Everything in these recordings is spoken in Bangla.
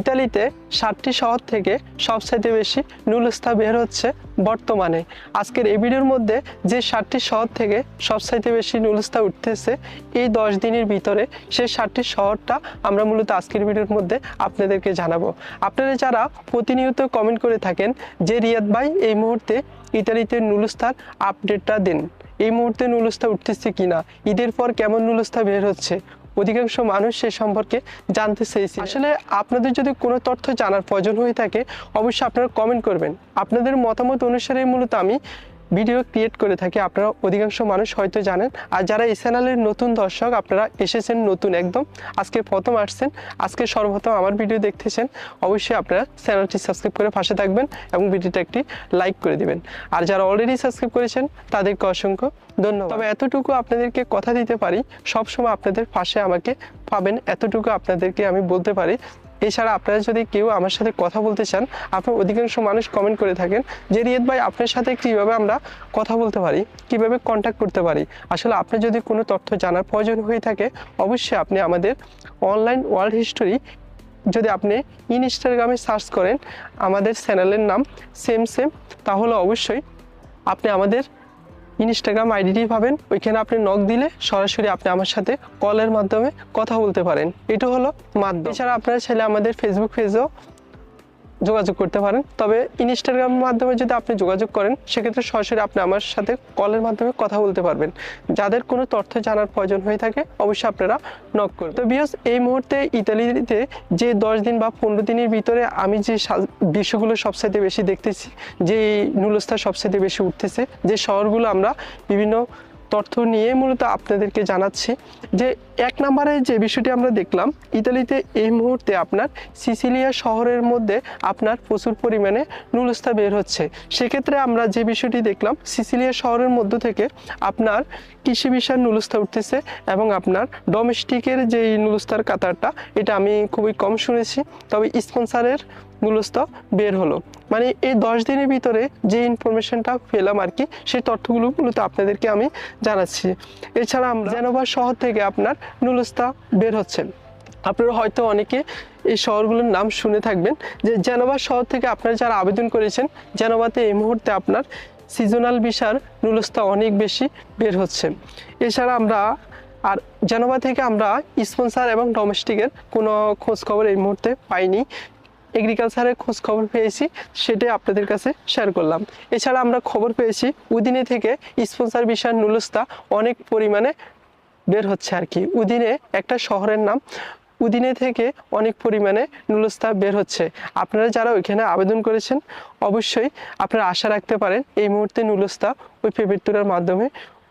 ইতালিতে ষাটটি শহর থেকে সবচাইতে বেশি নুলস্তা বের হচ্ছে বর্তমানে। আজকের এই ভিডিওর মধ্যে যে ষাটটি শহর থেকে সবচাইতে বেশি নুলস্তা উঠতেছে, এই দশ দিনের ভিতরে সেই ষাটটি শহরটা আমরা মূলত আজকের ভিডিওর মধ্যে আপনাদেরকে জানাব। আপনারা যারা প্রতিনিয়ত কমেন্ট করে থাকেন যে রিয়াদ ভাই এই মুহূর্তে ইতালিতে নুলস্তার আপডেটটা দিন, এই মুহূর্তে নুলস্তা উঠতেছে কিনা, ঈদের পর কেমন নুলস্তা বের হচ্ছে অধিকাংশ মানুষ সে সম্পর্কে জানতে চেয়েছি। আসলে আপনাদের যদি কোনো তথ্য জানার প্রয়োজন হয়ে থাকে, অবশ্যই আপনারা কমেন্ট করবেন। আপনাদের মতামত অনুসারে মূলত আমি ভিডিও ক্রিয়েট করে থাকি, আপনারা অধিকাংশ মানুষ হয়তো জানেন। আর যারা এই চ্যানেলের নতুন দর্শক, আপনারা এসেছেন নতুন একদম। আজকে প্রথম আসছেন, আজকে সর্বপ্রথম আমার ভিডিও দেখতেছেন, অবশ্যই আপনারা চ্যানেলটি সাবস্ক্রাইব করে পাশে থাকবেন এবং ভিডিওটা একটি লাইক করে দিবেন। আর যারা অলরেডি সাবস্ক্রাইব করেছেন, তাদেরকে অসংখ্য ধন্যবাদ। তবে এতটুকু আপনাদেরকে কথা দিতে পারি, সবসময় আপনাদের পাশে আমাকে পাবেন, এতটুকু আপনাদেরকে আমি বলতে পারি এছাড়া আপনারা যদি কেউ আমার সাথে কথা বলতে চান, আপনার অধিকাংশ মানুষ কমেন্ট করে থাকেন যে, রিয়েদ ভাই, আপনার সাথে কীভাবে আমরা কথা বলতে পারি? কীভাবে কন্ট্যাক্ট করতে পারি? আসলে আপনার যদি কোনো তথ্য জানার প্রয়োজন হয়ে থাকে, অবশ্যই আপনি আমাদের অনলাইন ওয়ার্ল্ড হিস্টোরি যদি আপনি ইনস্টাগ্রামে সার্চ করেন, আমাদের চ্যানেলের নাম সেম সেম তাহলে অবশ্যই আপনি আমাদের ইনস্টাগ্রাম আইডিটি পাবেন। ওইখানে আপনি নক দিলে সরাসরি আপনি আমার সাথে কলের মাধ্যমে কথা বলতে পারেন। এটা হলো মাধ্যম। এছাড়া আপনারা ছেলে আমাদের ফেসবুক পেজেও যোগাযোগ করতে পারেন। তবে ইনস্টাগ্রামের মাধ্যমে যদি আপনি যোগাযোগ করেন, সেক্ষেত্রে সরাসরি আপনি আমার সাথে কলের মাধ্যমে কথা বলতে পারবেন। যাদের কোনো তথ্য জানার প্রয়োজন হয়ে থাকে, অবশ্যই আপনারা নক করবেন তো বিয়স এই মুহূর্তে ইতালিতে যে দশ দিন বা পনেরো দিনের ভিতরে আমি যে বিষয়গুলো সবসাইতে বেশি দেখতেছি, যে নুলস্থা সবসাইতে বেশি উঠতেছে, যে শহরগুলো আমরা বিভিন্ন তথ্য নিয়ে মূলত আপনাদেরকে জানাচ্ছি যে এক নম্বরে যে বিষয়টি আমরা দেখলাম, ইতালিতে এই মুহূর্তে আপনার সিসিলিয়া শহরের মধ্যে আপনার প্রচুর পরিমাণে নুলস্থা বের হচ্ছে। সেক্ষেত্রে আমরা যে বিষয়টি দেখলাম, সিসিলিয়া শহরের মধ্য থেকে আপনার কৃষি বিষয়ের নুলস্থা উঠতেছে এবং আপনার ডোমেস্টিকের যে নুলস্তার কাতারটা, এটা আমি খুবই কম শুনেছি, তবে স্পন্সারের নুলস্থা বের হলো। মানে এই দশ দিনের ভিতরে যে ইনফরমেশনটা পেলাম আর কি সেই তথ্যগুলো মূলত আপনাদেরকে আমি জানাচ্ছি। এছাড়া জেনোভা শহর থেকে আপনার নুলস্তা বের হচ্ছে আপনারা হয়তো অনেকে এই শহরগুলোর নাম শুনে থাকবেন যে জেনোভা শহর থেকে আপনারা যারা আবেদন করেছেন জেনোভাতে এই মুহূর্তে আপনার সিজনাল বিশার নুলস্তা অনেক বেশি বের হচ্ছে। এছাড়া আমরা আর জেনোভা থেকে আমরা স্পন্সার এবং ডোমেস্টিকের কোনো খোঁজখবর এই মুহূর্তে পাইনি। এগ্রিকালচারের খোঁজ খবর পেয়েছি, সেটাই আপনাদের কাছে শেয়ার করলাম। এছাড়া আমরা খবর পেয়েছি, উদিনে থেকে স্পন্সার বিষয়ের নুলস্তা অনেক পরিমাণে বের হচ্ছে আর কি। উদিনে একটা শহরের নাম, উদিনে থেকে অনেক পরিমাণে নুলস্তা বের হচ্ছে। আপনারা যারা ওইখানে আবেদন করেছেন, অবশ্যই আপনারা আশা রাখতে পারেন, এই মুহূর্তে নুলস্তা ওই পেপারতুরার মাধ্যমে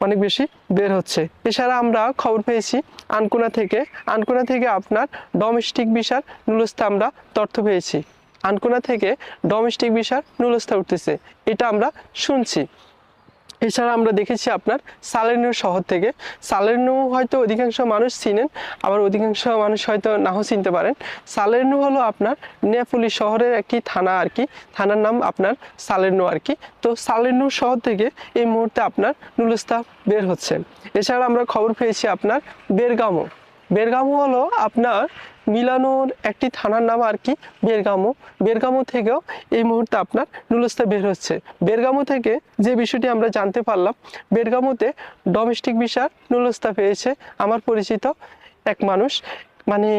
অনেক বেশি বের হচ্ছে। এছাড়া আমরা খবর পেয়েছি, আনকোনা থেকে আনকোনা থেকে আপনার ডোমেস্টিক বিষার নুলস্থা আমরা তথ্য পেয়েছি। আনকোনা থেকে ডোমেস্টিক বিষার নুলস্থা উঠতেছে। এটা আমরা শুনছি। এছাড়া আমরা দেখেছি আপনার সালের্নো শহর থেকে। সালেনু হয়তো অধিকাংশ মানুষ চিনেন, আবার অধিকাংশ মানুষ হয়তো নাও চিনতে পারেন। সালেনু হলো আপনার নেপুলি শহরের একটি থানা আর কি, থানার নাম আপনার সালেনু আর কি। তো সালেনু শহর থেকে এই মুহূর্তে আপনার নুলস্তা বের হচ্ছে এছাড়া আমরা খবর পেয়েছি আপনার বেরগামো বেরগামো হলো আপনার মিলানোর একটি থানার নাম আর কি, বেরগামো। বেরগামো থেকেও এই মুহূর্তে আপনার নুলস্তা বের হচ্ছে। বেরগামো থেকে যে বিষয়টি আমরা জানতে পারলাম, বেরগামোতে ডোমেস্টিক ভিসার নুলস্তা পেয়েছে আমার পরিচিত এক মানুষ। মানে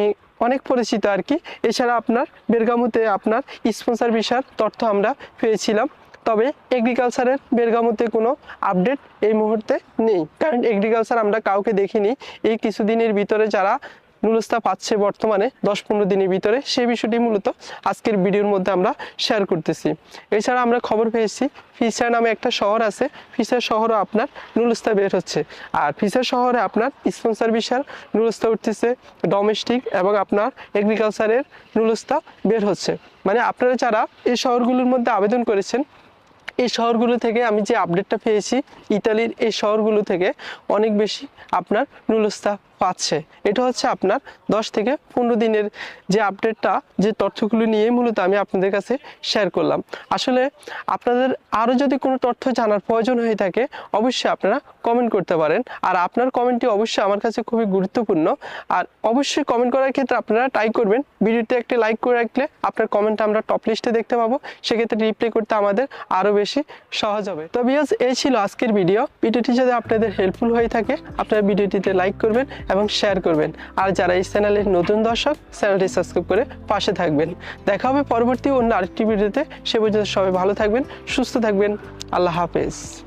অনেক পরিচিত আর কি। এছাড়া আপনার বেরগামোতে আপনার স্পন্সার ভিসার তথ্য আমরা পেয়েছিলাম। তবে এগ্রিকালচারের বেরগামোতে কোনো আপডেট এই মুহূর্তে নেই। কারণ এগ্রিকালচার আমরা কাউকে দেখিনি। এই কিছুদিনের ভিতরে যারা নুলস্তা পাচ্ছে বর্তমানে, দশ পনেরো দিনের ভিতরে, সেই বিষয়টি মূলত আজকের ভিডিওর মধ্যে আমরা শেয়ার করতেছি। এছাড়া আমরা খবর পেয়েছি ফিসার নামে একটা শহর আছে। ফিসার শহরও আপনার নুলস্তা বের হচ্ছে। আর ফিসার শহরে আপনার স্পন্সার বিশার নুলস্তা উঠতেছে ডোমেস্টিক এবং আপনার এগ্রিকালচারের নুলস্তা বের হচ্ছে। মানে আপনারা যারা এই শহরগুলোর মধ্যে আবেদন করেছেন এই শহরগুলো থেকে আমি যে আপডেটটা পেয়েছি, ইতালির এই শহরগুলো থেকে অনেক বেশি আপনার নুলস্তা পাচ্ছে। এটা হচ্ছে আপনার দশ থেকে পনেরো দিনের যে আপডেটটা যে তথ্যগুলো নিয়ে মূলত আমি আপনাদের কাছে শেয়ার করলাম। আসলে আপনাদের আরও যদি কোনো তথ্য জানার প্রয়োজন হয়ে থাকে, অবশ্যই আপনারা কমেন্ট করতে পারেন। আর আপনার কমেন্টটি অবশ্যই আমার কাছে খুবই গুরুত্বপূর্ণ। আর অবশ্যই কমেন্ট করার ক্ষেত্রে আপনারা ট্রাই করবেন। ভিডিওতে একটি লাইক করে রাখলে আপনার কমেন্টটা আমরা টপ লিস্টে দেখতে পাবো। সেক্ষেত্রে রিপ্লাই করতে আমাদের আরও বেশি সহজ হবে। তো বিয়াস এই ছিল আজকের ভিডিও ভিডিওটি যদি আপনাদের হেল্পফুল হয়ে থাকে, আপনারা ভিডিওটিতে লাইক করবেন এবং শেয়ার করবেন। আর যারা এই চ্যানেলের নতুন দর্শক চ্যানেলটি সাবস্ক্রাইব করে পাশে থাকবেন। দেখা হবে পরবর্তী অন্য আরেকটি ভিডিওতে সে পর্যন্ত সবাই ভালো থাকবেন, সুস্থ থাকবেন। আল্লাহ হাফেজ।